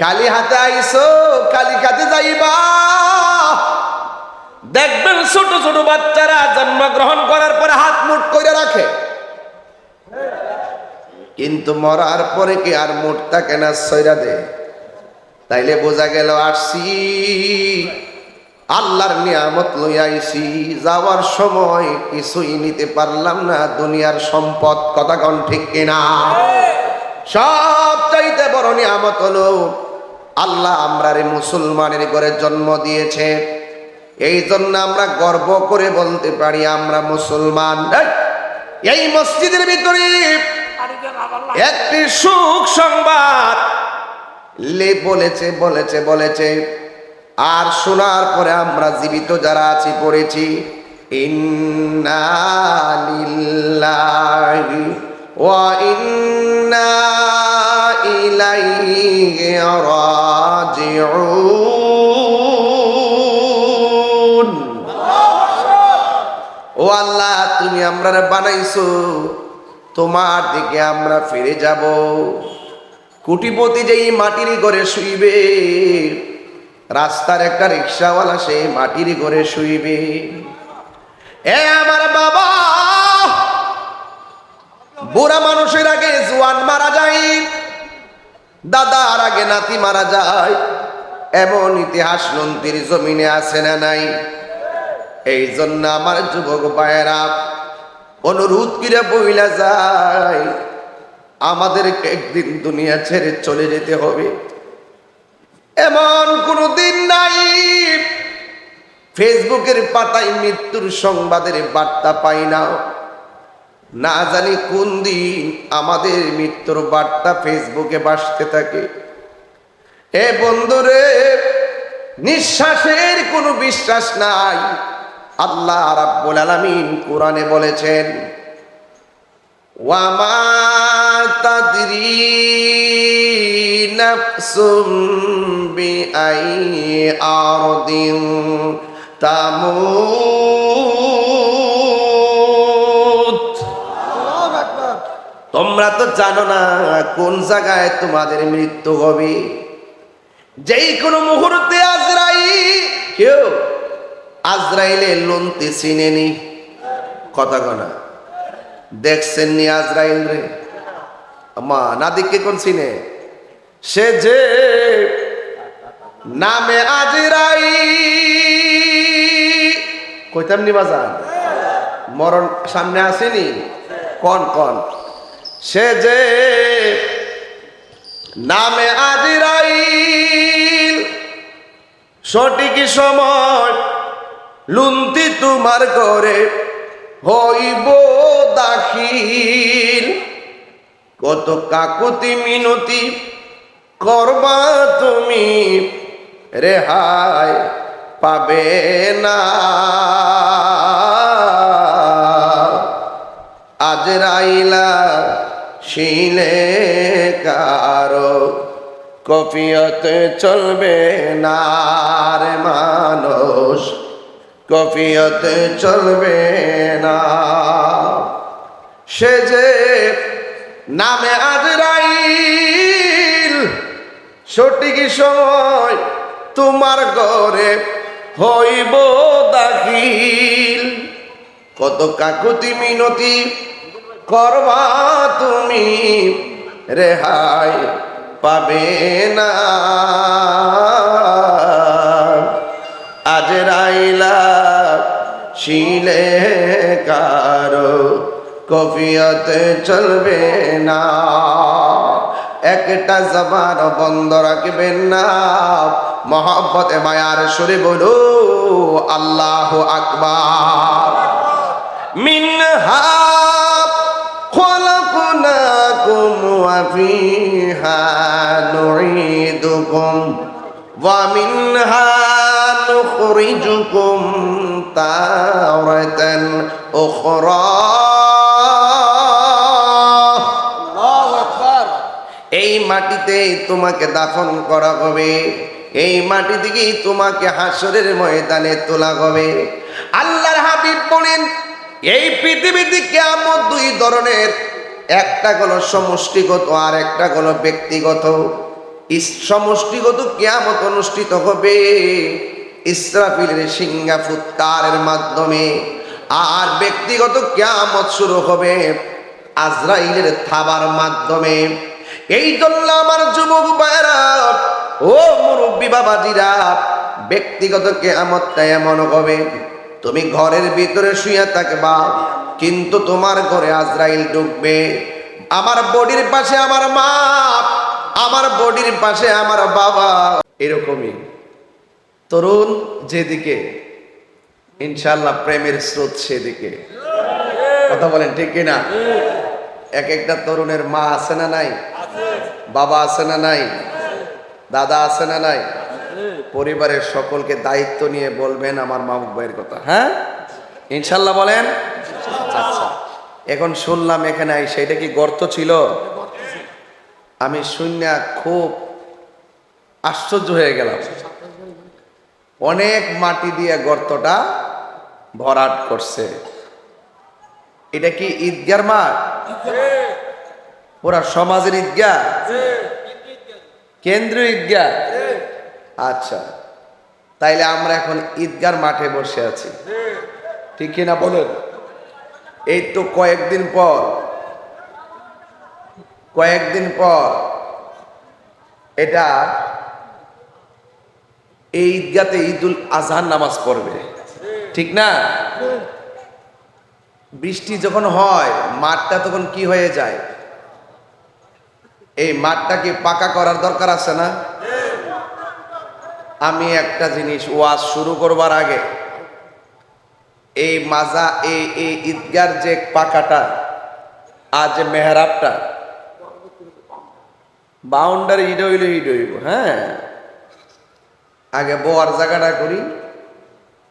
কালি হাতে আইসো, কালি খাতে যাইবা। দেখবেন ছোট ছোট বাচ্চারা জন্মগ্রহণ করার পরে হাত মুট করে রাখে। কিন্তু মরার পরে কি আর মুটটা কেনা সইরা দে? তাইলে বোঝা গেল আসছি। আল্লাহর নিয়ামত লইয়াইছি যাওয়ার সময় কিছুই নিতে পারলাম না, দুনিয়ার সম্পদ, কথা কন ঠিক কিনা? সব চাইতে বড় নিয়ামত হলো আল্লাহ আমরা রে মুসলমানের ঘরে জন্ম দিয়েছে। এই জন্য আমরা গর্ব করে বলতে পারি আমরা মুসলমান। এই, এই মসজিদের ভিতরে একটি সুখ সংবাদ লে বলেছে বলেছে বলেছে। আর শোনার পরে আমরা জীবিত যারা আছি পড়েছি। ইন্না ইন্না ইলাইহি রাজিউন ও আল্লাহ, তুমি আমরা বানাইছো। তোমার দিকে আমরা ফিরে যাব। কুটিপতি যেই মাটির ঘরে শুইবে, রাস্তার একটা রিক্সাওয়ালা সে মাটির ঘরে শুইবে। এ আমার বাবা! বুড়া মানুষের আগে জোয়ান মারা যায় দাদা আর আগে নাতি মারা যায়। এমন ইতিহাস নন্দির জমিনে আছে না নাই? এই জন্য আমার যুবক ভাইয়েরা, অনুরোধ করে বইলা যায়, আমাদেরকে একদিন দুনিয়া ছেড়ে চলে যেতে হবে। এমন কোনো দিন নাই। ফেসবুকের পাতায় মৃত্যুর সংবাদের বার্তা পাই না। না জানি কোন দিন আমাদের মৃত্যুর বার্তা ফেসবুকে বাসতে থাকে। এ বন্ধুরে, নিঃশ্বাসের কোনো বিশ্বাস নাই। আল্লাহ রাব্বুল আলামিন কোরআনে বলেছেন, ওয়ামা তাদরি নাফসুম তোমরা তো জানো না কোন জায়গায় তোমাদের মৃত্যু হবে। যেই কোনো মুহূর্তে আজরাই কেউ আজরাইলে লন্তি চিনেনি। কথা কনা দেখছেন নি আজরাইল রে? মা না দিকে কোন চিনে? সে যে নামে আজরাই কইতাম নি বাজান? মরণ সামনে আসেনি? কন কন? সে যে নামে আজরাইল, সঠিক সময় লুন্তি তোমার ঘরে হইব দাখিল। কত কাকুতি মিনতি করবা তুমি, রেহাই পাবে না। আজ শিলে কারও। কফিয়তে চলবে না রে মানুষ। কফিয়তে চলবে না। সে যে নামে আজরাইল, সঠিক সময় তোমার ঘরে হইব দাখিল। কত কাকুতি মিনতি করবা তুমি রেহাই পাবে না। আজ রাইলা শিলে কারও কফিয়তে চলবে না। একটা জবান বন্ধ রাখবেন না। মহব্বতে, মায়ার সুরে বলো, আল্লাহ আকবার। মিনহা وفيها نعيدكم ومنها نخرجكم تارة أخرى এই মাটিতে তোমাকে দাফন করা হবে এই মাটি থেকেই তোমাকে হাসরের ময়দানে তোলা হবে আল্লাহর হাবিব বলেন এই পৃথিবীতে কেমন দুই ধরনের একটা হলো সমষ্টিগত আর একটা হলো ব্যক্তিগত। সমষ্টিগত কিয়ামত অনুষ্ঠিত হবে ইসরাফিলের সিংহা ফুৎকারের মাধ্যমে। আর ব্যক্তিগত কিয়ামত শুরু হবে আজরাইলের থাবার মাধ্যমে। এই জন্য আমার যুবক ভাইরা ও মুরব্বী বাবাজিরা, ব্যক্তিগত কেয়ামতটা এমন হবে তুমি ঘরের ভিতরে শুয়ে থাকবা, কিন্তু তোমার ঘরে আজরাইল ঢুকবে। আমার বডির পাশে আমার মা, আমার বডির পাশে আমার বাবা। এরকমই। তরুণ যেদিকে ইনশাল্লাহ প্রেমের স্রোত সেদিকে। কথা বলেন ঠিক কিনা? এক একটা তরুণের মা আছে না নাই? বাবা আছে না নাই? দাদা আছে না নাই? পরিবারের সকলকে দায়িত্ব নিয়ে বলবেন আমার মা ভাইয়ের কথা। হ্যাঁ? ইনশাল্লাহ বলেন? আচ্ছা। এখন শুনলাম এখানে আই সেটা কি গর্ত ছিল? আমি শূন্য খুব আশ্চর্য হয়ে গেলাম। অনেক মাটি দিয়ে গর্তটা ভরাট করছে। এটা কি ঈদগার মাঠ? পুরা সমাজের ঈদগাহ কেন্দ্রীয় ঈদগাহ আচ্ছা। তাইলে আমরা এখন ঈদগার মাঠে বসে আছি। ঠিক কিনা বলেন? এই তো কয়েকদিন পর কয়েকদিন পর এটা এই ঈদগাতে ঈদুল আজহার নামাজ পড়বে। ঠিক না? বৃষ্টি যখন হয়, মাঠটা তখন কি হয়ে যায়? এই মাঠটাকে পাকা করার দরকার আছে না? আমি একটা জিনিস ওয়াজ শুরু করবার আগে, এই মাজা, এই এই ঈদগার যে পাকাটা যে মেহরাবটা বাউন্ডারি ইড হইলে ইড হইব হ্যাঁ? আগে বোয়ার জায়গাটা করি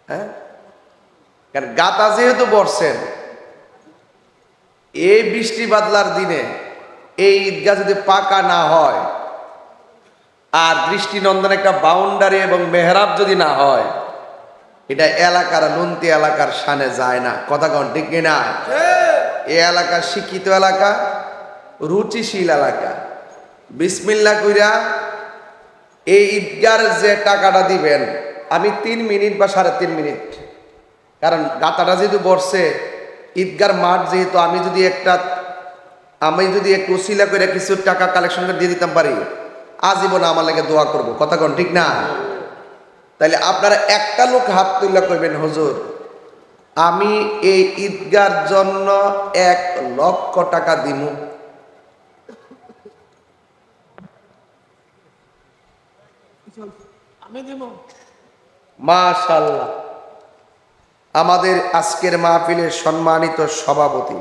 হ্যাঁ? কারণ গাতা যেহেতু বর্ষেন এই বৃষ্টি বাদলার দিনে এই ঈদগাহ যদি পাকা না হয় আর দৃষ্টিনন্দন একটা বাউন্ডারি এবং মেহরাব যদি না হয় এটা এলাকার নুনতি এলাকার সানে যায় না। কথা কন ঠিক কিনা এই এলাকা শিক্ষিত এলাকা রুচিশীল এলাকা। বিসমিল্লা কইরা এই ঈদগার যে টাকাটা দিবেন আমি তিন মিনিট বা সাড়ে তিন মিনিট। কারণ গাতাটা যেহেতু বসছে ঈদগার মাঠ যেহেতু আমি যদি একটা আমি যদি একটু উসিলা করে কিছু টাকা কালেকশন করে দিয়ে দিতাম পারি। আজীবন আমার লাগে দোয়া করব। কথা কোন ঠিক না? তাইলে আপনারা একটা লোক হাত তুলে করবেন হুজুর আমি এই ঈদগার জন্য এক লক্ষ টাকা দিমু। মাশাল্লাহ আমাদের আজকের মাহফিলের সম্মানিত সভাপতি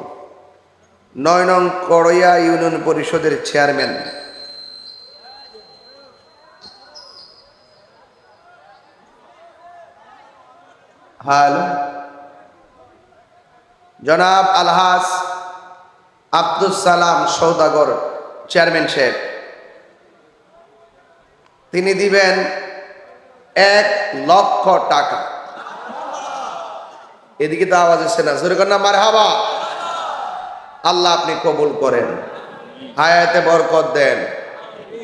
নয় নং করইয়া ইউনিয়ন পরিষদের চেয়ারম্যান। হ্যালো জনাব আলহাস আব্দুল সালাম সৌদাগর, চেয়ারম্যান সাহেব। তিনি দিবেন এক লক্ষ টাকা। এদিকে তো আওয়াজ এসছে না। জোরে না মার হাবা আল্লাহ আপনি কবুল করেন। হায়াতে বরকত দেন।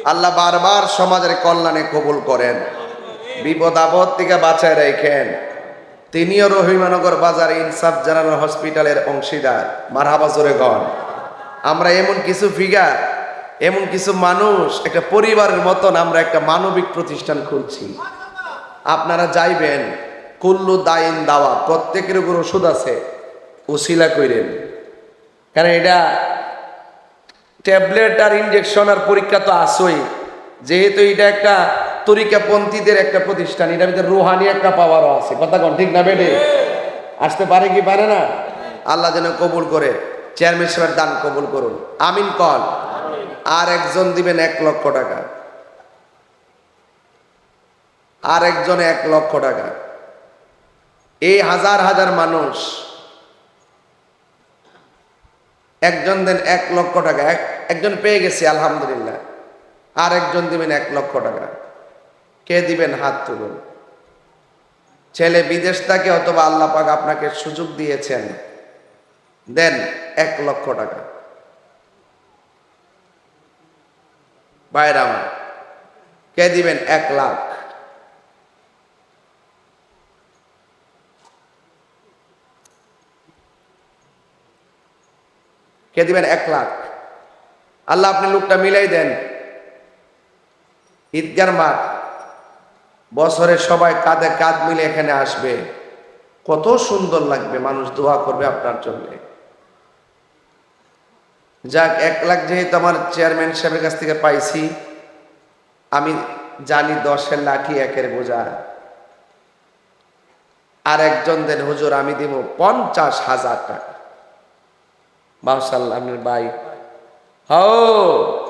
আল্লাহ বারবার সমাজের কল্যাণে কবুল করেন। বিপদ আপদ থেকে বাঁচায় রেখেন। তিনিও রহিমানগর বাজার ইনসাফ জেনারেল হসপিটালের অংশীদার। মার হাবা গণ। আমরা এমন কিছু ফিগার, এমন কিছু মানুষ, একটা পরিবারের মতন আমরা একটা মানবিক প্রতিষ্ঠান খুলছি। আপনারা যাইবেন, কুল্লু দাইন দাওয়া, প্রত্যেকের উপর ওষুধ আছে উসিলা কইরেন। কারণ এটা ট্যাবলেট আর ইনজেকশন আর পরীক্ষা তো আসই যেহেতু এটা একটা তরিকাপন্থীদের একটা প্রতিষ্ঠান, এটার ভিতরে রুহানি একটা পাওয়ারও আছে। কথা কন, ঠিক না বেডে আসতে পারে কি পারে না? আল্লাহ যেন কবুল করে চেয়ারম্যান সাহেবের দান কবুল করুন। আমিন কল। আর একজন দিবেন এক লক্ষ টাকা। আর একজন এক লক্ষ টাকা। এই হাজার হাজার মানুষ, একজন দেন এক লক্ষ টাকা। এক- একজন পেয়ে গেছে, আলহামদুলিল্লাহ। আর একজন দিবেন এক লক্ষ টাকা। কে দিবেন হাত তুলুন? ছেলে বিদেশ থাকে, অথবা আল্লাহ পাক আপনাকে সুযোগ দিয়েছেন। দেন এক লক্ষ টাকা। বাইরে আমার, কে দিবেন এক লাখ? কে দিবেন এক লাখ? আল্লাহ আপনি লোকটা মিলাই দেন। ঈদগার মাঠ। বছরে সবাই কাঁধে কাঁধ মিলে এখানে আসবে। কত সুন্দর লাগবে, মানুষ দোয়া করবে আপনার জন্য। যাক, এক লাখ যেহেতু আমার চেয়ারম্যান সাহেবের কাছ থেকে পাইছি, আমি জানি দশের লাঠি একের বোঝা। আর একজন দেন হুজুর আমি দিব পঞ্চাশ হাজার টাকা। মাশাল্লাহ ভাই। হও,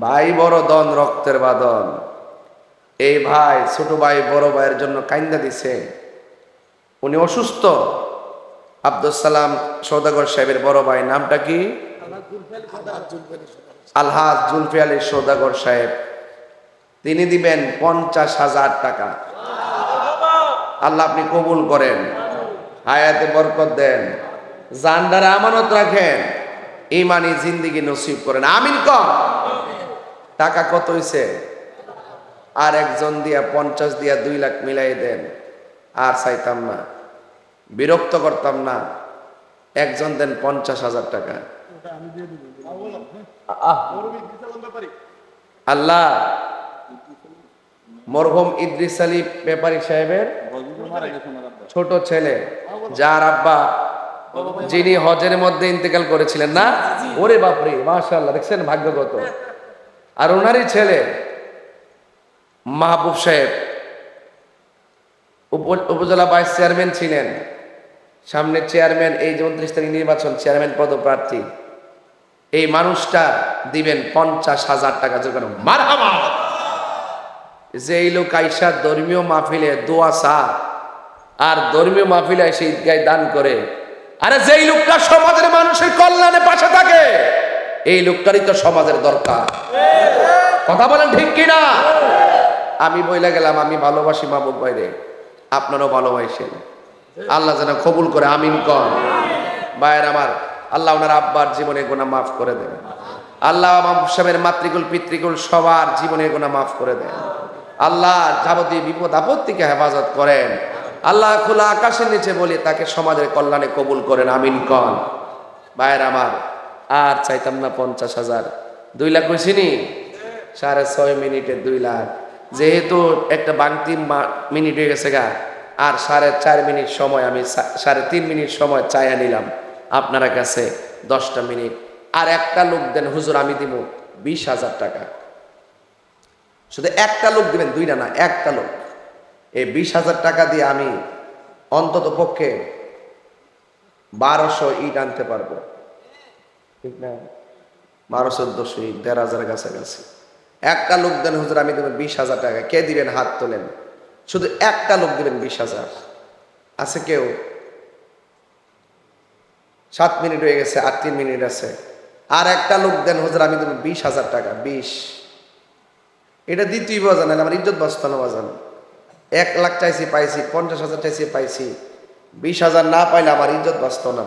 ভাই বড় দন রক্তের বাদন। এই ভাই, ছোট ভাই, বড় ভাইয়ের জন্য কাইন্দা দিছে। উনি অসুস্থ। আব্দুল সালাম সৌদাগর সাহেবের বড় ভাই, নামটা কি? আলহাজ জুলফি আলী সৌদাগর সাহেব। তিনি দিবেন পঞ্চাশ হাজার টাকা। আল্লাহ আপনি কবুল করেন। হায়াতে বরকত দেন। জানদারে আমানত রাখেন। ইমানি জিন্দিগি নসিব করেন। আমিন কম টাকা কত হইছে? আর একজন দিয়া পঞ্চাশ দিয়া দুই লাখ মিলাই দেন, আর চাইতাম না। বিরক্ত করতাম না। একজন দেন পঞ্চাশ হাজার টাকা। আল্লাহ, মরহুম ইদ্রিস আলী ব্যাপারী সাহেবের ছোট ছেলে, যার আব্বা, যিনি হজের মধ্যে ইন্তেকাল করেছিলেন না? ওরে বাপরে মাশাল্লাহ দেখছেন ভাগ্যগত। আর ওনারই ছেলে মাহবুব সাহেব, উপ- উপজেলা ভাইস চেয়ারম্যান ছিলেন। সামনে চেয়ারম্যান, এই যে উনত্রিশ তারিখ নির্বাচন, চেয়ারম্যান পদপ্রার্থী এই মানুষটা দিবেন পঞ্চাশ হাজার টাকা যোগানো মারহাবা! যে এই লোক আইসা ধর্মীয় মাহফিলে দোয়া চা আর ধর্মীয় মাহফিলে এসে ঈদগায় দান করে, আরে যেই লোকটা সমাজের মানুষের কল্যাণে পাশে থাকে, এই লোকটারই তো সমাজের দরকার। কথা বলেন ঠিক কিনা? আমি বইলা গেলাম, আমি ভালোবাসি মাহবুব ভাইরে। আপনারও ভালোবাসেন। আল্লাহ যেন কবুল করে, আমিন কন। ভাইয়ের আমার, আল্লাহ ওনার আব্বার জীবনে গোনা মাফ করে দেন। আল্লাহ সাহেবের মাতৃকুল, পিতৃকুল সবার জীবনে গোনা মাফ করে দেন। আল্লাহ যাবতীয় বিপদ, আপদ থেকে হেফাজত করেন। আল্লাহ খোলা আকাশের নিচে বলি তাকে সমাজের কল্যাণে কবুল করেন, আমিন কন। ভাইয়ের আমার, আর চাইতাম না পঞ্চাশ হাজার। দুই লাখ কইছিনি সাড়ে ছয় মিনিটে দুই লাখ। যেহেতু একটা বাংতি মিনিট হয়ে গেছে গা, আর সাড়ে চার মিনিট সময় আমি সাড়ে তিন মিনিট সময় চাইয়া নিলাম আপনারা কাছে দশটা মিনিট। আর একটা লোক দেন, হুজুর, আমি দিব বিশ হাজার টাকা। শুধু একটা লোক দিবেন, দুইটা না, একটা লোক। এই বিশ হাজার টাকা দিয়ে আমি অন্তত পক্ষে বারোশো ইট আনতে পারব। ঠিক না? বারো চোদ্দশো ইট, দেড় হাজারের কাছাকাছি। একটা লোক দেন হুজুর আমি দেবেন বিশ হাজার টাকা কে দিবেন হাত তোলেন শুধু একটা লোক দিবেন বিশ হাজার আছে কেউ সাত মিনিট হয়ে গেছে আর তিন মিনিট আছে আর একটা লোক দেন হুজুর আমি দেবেন বিশ হাজার টাকা বিশ এটা দ্বিতীয় বাজান আমার ইজ্জত বাস্তানো বাজান এক লাখ চাইছি পাইছি পঞ্চাশ হাজার চাইছি পাইছি বিশ হাজার না পাইলে আমার ইজ্জত বাঁচত না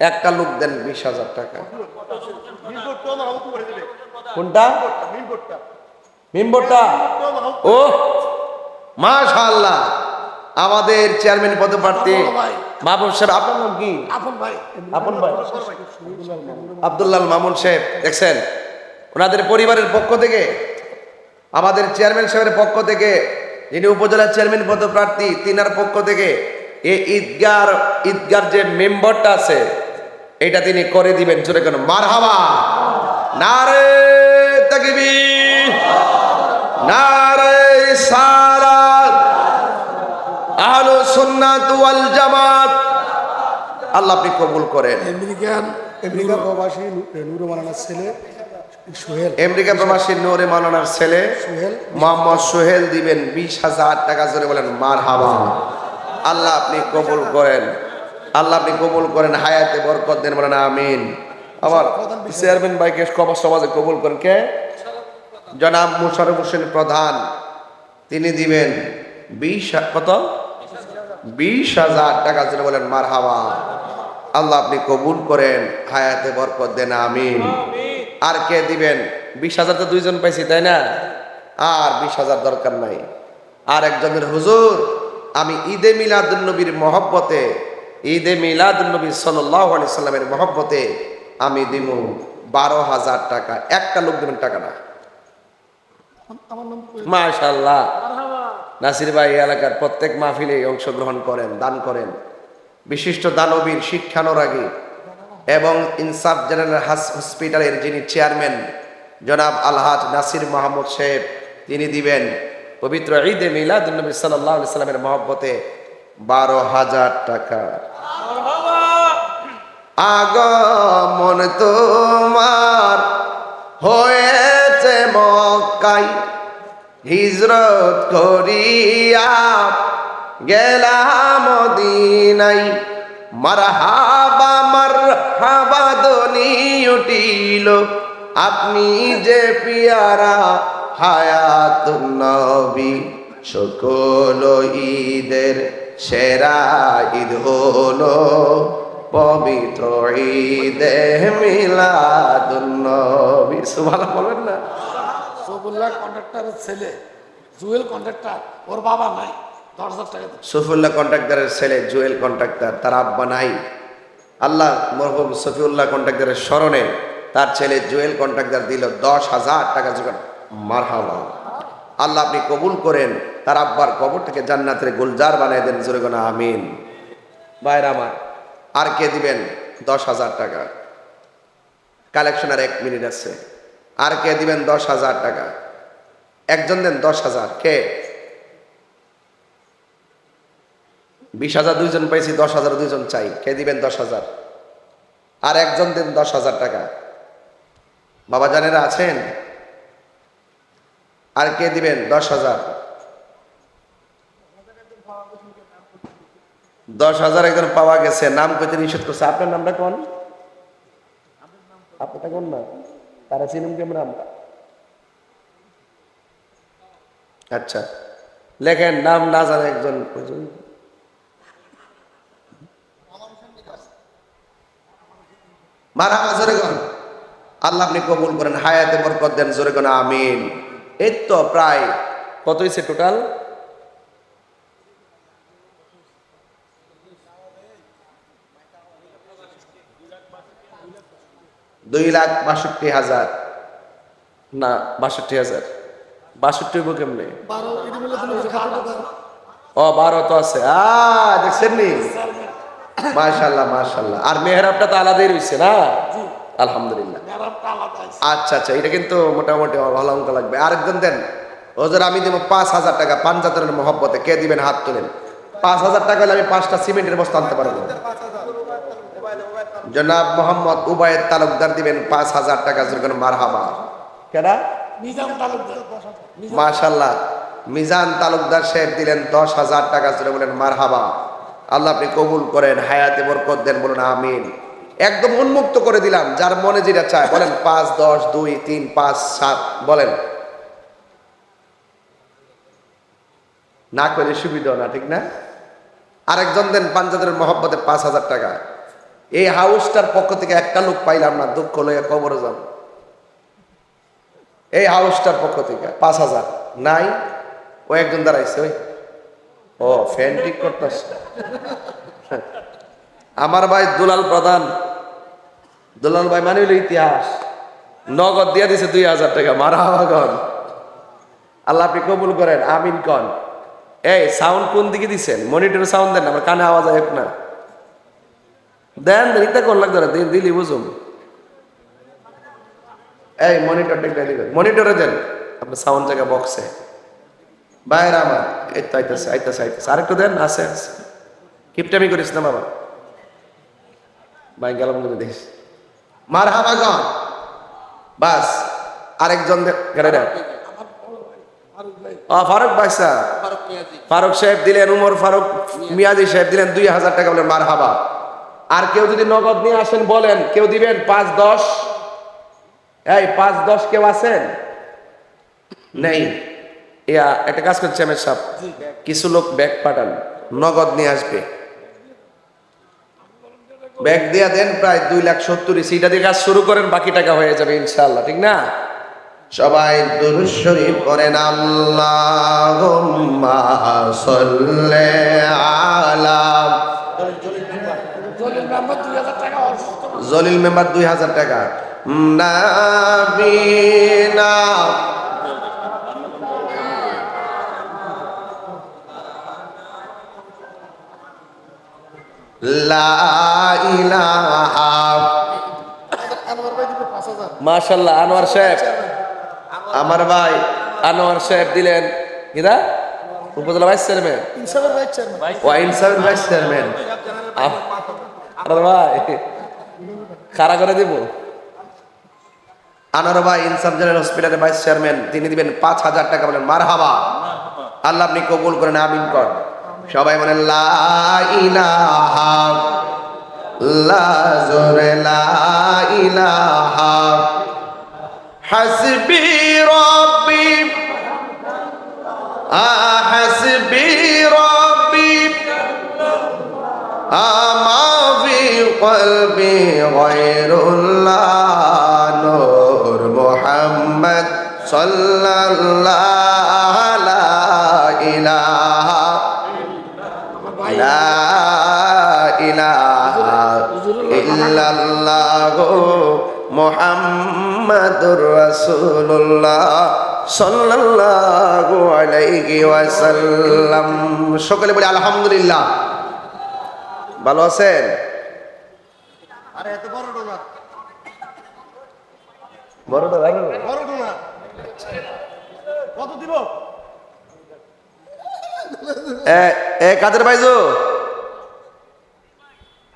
একটা লোক দেন বিশ হাজার টাকা কোনটা? মেম্বরটা ও। মাশাআল্লাহ। আমাদের চেয়ারম্যান পদপ্রার্থী মামুন সাহেব আপনার নাম কি? আপন ভাই। আপন ভাই। আব্দুল্লাহ মামুন সাহেব দেখছেন? ওনাদের পরিবারের পক্ষ থেকে আমাদের চেয়ারম্যান সাহেবের পক্ষ থেকে যিনি উপজেলা চেয়ারম্যান পদপ্রার্থী তিনার পক্ষ থেকে এই ঈদগার ঈদগার যে মেম্বারটা আছে এটা তিনি করে দিবেন। জোরে কেন মার মারহাবা। নারে তাকবীর। নারে সালাত। আহলু সুন্নাত ওয়াল জামাত। আল্লাহ আপনি কবুল করেন। আমেরিকান আমেরিকা প্রবাসী নুরু মালানার ছেলে সোহেল। আমেরিকা প্রবাসী নূরে মাওলানার ছেলে সোহেল। মোহাম্মদ সোহেল দিবেন বিশ হাজার টাকা জোরে বলেন মার হাবা আল্লাহ আপনি কবুল করেন। আল্লাহ আপনি কবুল করেন হায়াতে বরকত দেন বলেন আমিন। আমার চেয়ারম্যান ভাইকে কবর সমাজে কবুল করেন। কে? জনাব মুশারফ হোসেন প্রধান। তিনি দিবেন বিশ কত? বিশ হাজার টাকা। জোরে বলেন মার হাওয়া আল্লাহ আপনি কবুল করেন, হায়াতে বরকত দেন, আমিন। আর কে দিবেন? বিশ হাজার তো দুইজন পাইছি, তাই না? আর বিশ হাজার দরকার নাই। আর একজনের হুজুর, আমি ঈদে মিলাদুন্নবীর মহব্বতে, ঈদে মিলাদুন্নবী সাল্লাহ আলি সাল্লামের মহব্বতে আমি দিব বারো হাজার টাকা। একটা লোক দেবেন টাকা না। মাশাল্লাহ। নাসির ভাই এলাকার প্রত্যেক মাহফিলে অংশগ্রহণ করেন দান করেন। বিশিষ্ট দানবীর শিক্ষানুরাগী এবং ইনসাফ জেনারেল হাস- হসপিটালের যিনি চেয়ারম্যান জনাব আলহাজ নাসির মাহমুদ সাহেব তিনি দিবেন পবিত্র ঈদে মিলাদুন্নবী সাল্লাহ সাল্লামের মহব্বতে বারো হাজার টাকা। আগমন তোমার হয়েছে মক্কাই হিজরত করিয়া গেলাম মদিনাই মারহাবা মারহাবা দনি উঠিল। আপনি যে পিয়ারা হায়াতুন নবী, সকল ঈদের সেরা ঈদ হলো। পবিত্র ঈদে মিলাদুন্নবী। সুবহানাল্লাহ বলবেন না? সবুল্লাহ ছেলে জুয়েল ওর বাবা নাই সফিউল্লাহ কন্ট্রাক্টরের ছেলে জুয়েল কন্ট্রাক্টর তার আব্বা নাই। আল্লাহ মরহুম সফিউল্লাহ কন্ট্রাক্টরের স্মরণে তার ছেলে জুয়েল কন্ট্রাক্টর দিল দশ হাজার টাকা জোগাড়। মারহাবা। আল্লাহ আপনি কবুল করেন তার আব্বার কবর থেকে জান্নাতের গুলজার বানিয়ে দেন জোরেগোনা আমিন। বাইরে আমার আর কে দিবেন? দশ হাজার টাকা। কালেকশন আর এক মিনিট আছে। আর কে দিবেন? দশ হাজার টাকা। একজন দেন দশ হাজার। কে? বিশ হাজার দুইজন পাইছি, দশ হাজার দুইজন চাই। কে দিবেন? দশ হাজার। আর একজন দেন দশ হাজার টাকা। বাবা জানেরা আছেন? আর কে দিবেন? দশ হাজার। দশ হাজার একজন পাওয়া গেছে, নাম কইতে নিষেধ করছে। আপনার নামটা কোন? আপনারটা কোন না তারা চিনুম কেমন আমরা? আচ্ছা লেখেন নাম না জানে একজন মারা জোরে আল্লাহ আপনি কবুল করেন, হায়াতে বরকত দেন জোরে আমিন। এই তো প্রায়, কত হয়েছে টোটাল দুই লাখ বাষট্টি হাজার। না বাষট্টি হাজার। বাষট্টি হইব কেমনে। ও বারো তো আছে। আ দেখছেন নি? মাশাল্লাহ মাশাল্লাহ আর মেহরাবটা তো আলাদাই রয়েছে না? আলহামদুলিল্লাহ। আচ্ছা আচ্ছা এটা কিন্তু মোটামুটি ভালো অঙ্ক লাগবে। আরেকজন দেন। ওদের আমি দেবো পাঁচ হাজার টাকা। পাঞ্জাতনের মহব্বতে কে দিবেন হাত তোলেন? পাঁচ হাজার টাকা হলে আমি পাঁচটা সিমেন্টের বস্তা আনতে পারব। জনাব মোহাম্মদ উবায়দ তালুকদার দিবেন পাঁচ হাজার টাকা যেরকম কেনা নিজাম তালুকদার। মাশাল্লাহ। মিজান তালুকদার সাহেব দিলেন দশ হাজার টাকা জুড়ে বলেন মারহাবা। আল্লাহ আপনি কবুল করেন হায়াতে বরকত দেন বলুন আমিন। একদম উন্মুক্ত করে দিলাম যার মনে যেটা চায় বলেন পাঁচ দশ দুই তিন পাঁচ সাত বলেন। না করলে সুবিধা না ঠিক না? আরেকজন দেন পাঞ্জাবের মহব্বতে পাঁচ হাজার টাকা। এই হাউসটার পক্ষ থেকে একটা লোক পাইলাম না, দুঃখ লইয়া কবরে যাব এই হাউসটার পক্ষ থেকে পাঁচ হাজার। নাই, ও একজন দাঁড়াইছে, ওই। ও, ফ্যান ঠিক করতেছে। আমার ভাই দুলাল প্রধান। দুলাল ভাই মানে হইল ইতিহাস। নগদ দিয়ে দিছে দুই হাজার টাকা, মারা হওয়াগন আল্লাহ আপনি কবুল করেন, আমিন কন। এই সাউন্ড কোন দিকে দিছেন? মনিটর সাউন্ড দেন আমার কানে আওয়াজ আয় না। দেন ইতা লাগতো দিলি, বুঝুম। এই মনিটরটা একটা দিবেন। মনিটরে দেন। আপনার সাউন্ড জায়গা বক্সে বাইরে আমার। এই তো আরেকটু দেন, আছে আছে। কিপটামি করিস না, বাবা। ভাই, গেলাম করে দেখিস মার হাবা গন। বাস। আরেকজন ভাই ফারুক ভাই স্যার। ফারুক সাহেব দিলেন, উমর ফারুক মিয়াজি সাহেব দিলেন দুই হাজার টাকা বলেন মার হাবা আর কেউ যদি নগদ নিয়ে আসেন বলেন কেউ দিবেন পাঁচ দশ? এই পাঁচ দশ কেউ আছেন? নেই। ইয়া একটা কাজ করছে আমি সাহেব। কিছু লোক ব্যাগ পাঠান নগদ নিয়ে আসবে। ব্যাগ দিয়া দেন প্রায় দুই লাখ সত্তর সেইটা দিয়ে কাজ শুরু করেন বাকি টাকা হয়ে যাবে ইনশাল্লাহ ঠিক না? সবাই দুরুদ শরীফ পড়েন আল্লাহুম্মা সাল্লি আলা জলিল মেম্বার দুই হাজার টাকা অসুস্থ মানুষ। জলিল মেম্বার দুই হাজার টাকা। নাবিনা। মাশাল্লাহ আনোয়ার সাহেব আমার ভাই আনোয়ার সাহেব দিলেন। কিরা? উপজেলা ভাইস চেয়ারম্যান। ইনসাফের ভাই চেয়ারম্যান। ওয়াইন সাহেব ভাইস চেয়ারম্যান। আমার ভাই। খাড়া করে দিব? আনোয়ার ভাই ইনসাফ জেনারেল হসপিটালের ভাইস চেয়ারম্যান, তিনি দিবেন পাঁচ হাজার টাকা বলেন মার হাবা আল্লাহ আপনি কবুল করেন, আমিন কর। সবাই বলেন, লা ইলাহা, লা জোরে লা ইলাহা। হাসবি রব্বি হাসবি গায়রুল্লাহ নূর মুহাম্মদ সাল্লাল্লাহু লা ইলাহা আমার ভাই লা ইলাহা ইল্লাল্লাহ মুহাম্মাদুর রাসূলুল্লাহ সাল্লাল্লাহু আলাইহি ওয়াসাল্লাম সকলে বলি আলহামদুলিল্লাহ। ভালো আছেন? আরে এত বড় ডোনা। বড় ডোনা কত দিব? এ এ কাদের ভাইজু?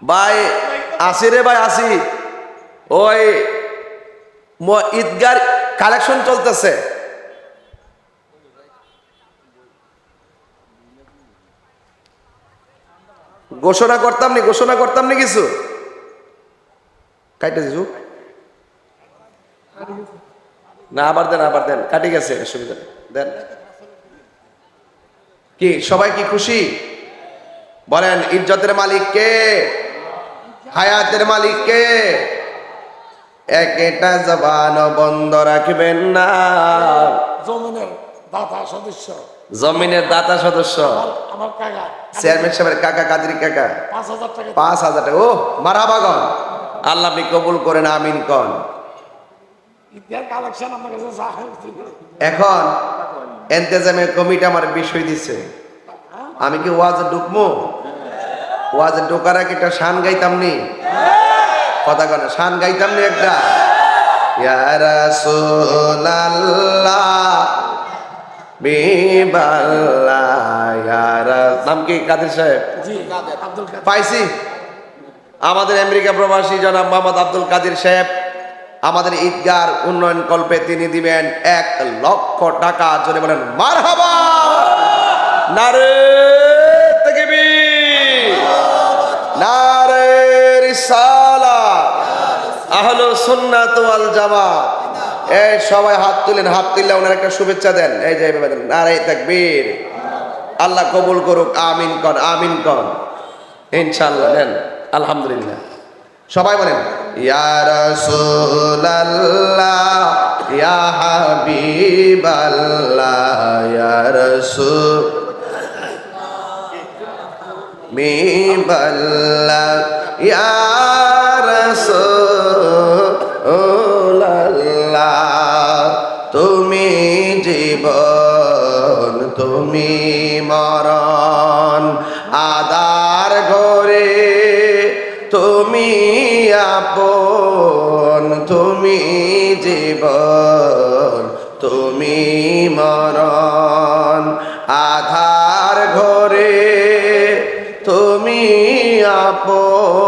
ভাই আসি রে ভাই আসি। ওই ঈদগার কালেকশন চলতেছে। ঘোষণা করতাম নি ঘোষণা করতাম নি কিছু? কাইটা দিছু? না আবার দেন আবার দেন। কাটি গেছে অসুবিধা নেই। দেন। কি সবাই কি খুশি? বলেন ইজ্জতের মালিক কে? হায়াতের মালিক কে? একটা জবান বন্ধ রাখবেন না। জমিনের দাতা সদস্য। জমিনের দাতা সদস্য। আমার আমার কাকা। চেয়ারম্যান সাহেবের কাকা কাদরি কাকা। পাঁচ হাজার টাকা। পাঁচ হাজার টাকা। ও মারাবাগন আল্লাহ আপনি কবুল করেন আমিন কন। এখন এন্তেজামে কমিটি আমার বিষয় দিছে। আমি কি ওয়াজে ঢুকবো ওয়াজে ঢোকার আগে একটা শান গাইতাম নি? কথা কন শান গাইতাম নি একটা? ইয়া বিবাল্লাহ ইয়া রাস- নাম কি কাদের সাহেব? পাইছি? আমাদের আমেরিকা প্রবাসী জনাব মোহাম্মদ আব্দুল কাদির সাহেব, আমাদের ঈদগার উন্নয়ন কল্পে তিনি দিবেন এক লক্ষ টাকা। জোরে বলেন মার হাবা নারে আহলো এই সবাই হাত তুলেন, হাত তুললে ওনার একটা শুভেচ্ছা দেন। এই যে আল্লাহ কবুল করুক, আমিন কন আমিন কন ইনশাআল্লাহ দেন আলহামদুলিল্লাহ। সবাই বলেন ইয়া রাসূলাল্লাহ ইয়া হাবিবাল্লাহ ইয়া রাসূল মিবাল্লাহ ইয়া আপন তুমি জীবন তুমি মরণ। আধার ঘরে তুমি আপন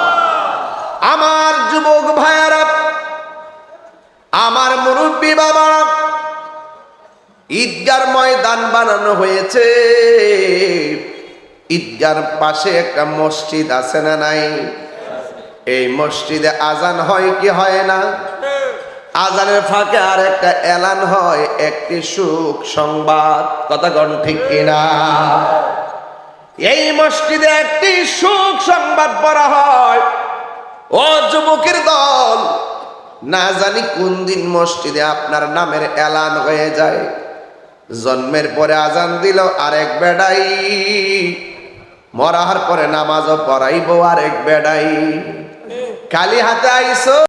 ঈদগার ময়দান বানানো হয়েছে। ঈদগার পাশে একটা মসজিদ আছে না নাই? এই মসজিদে আজান হয় কি হয় না? আজানের ফাঁকে আর একটা এলান হয়, একটি সুখ সংবাদ। কথা গণ ঠিক কিনা? এই মসজিদে একটি সুখ সংবাদ পড়া হয়। ও যুবকের দল, না জানি কোন দিন মসজিদে আপনার নামের এলান হয়ে যায়। জন্মের পরে আজান দিল আরেক বেডাই। মরার পরে নামাজও পড়াইব আরেক বেডাই। খালি হাতে আইসো।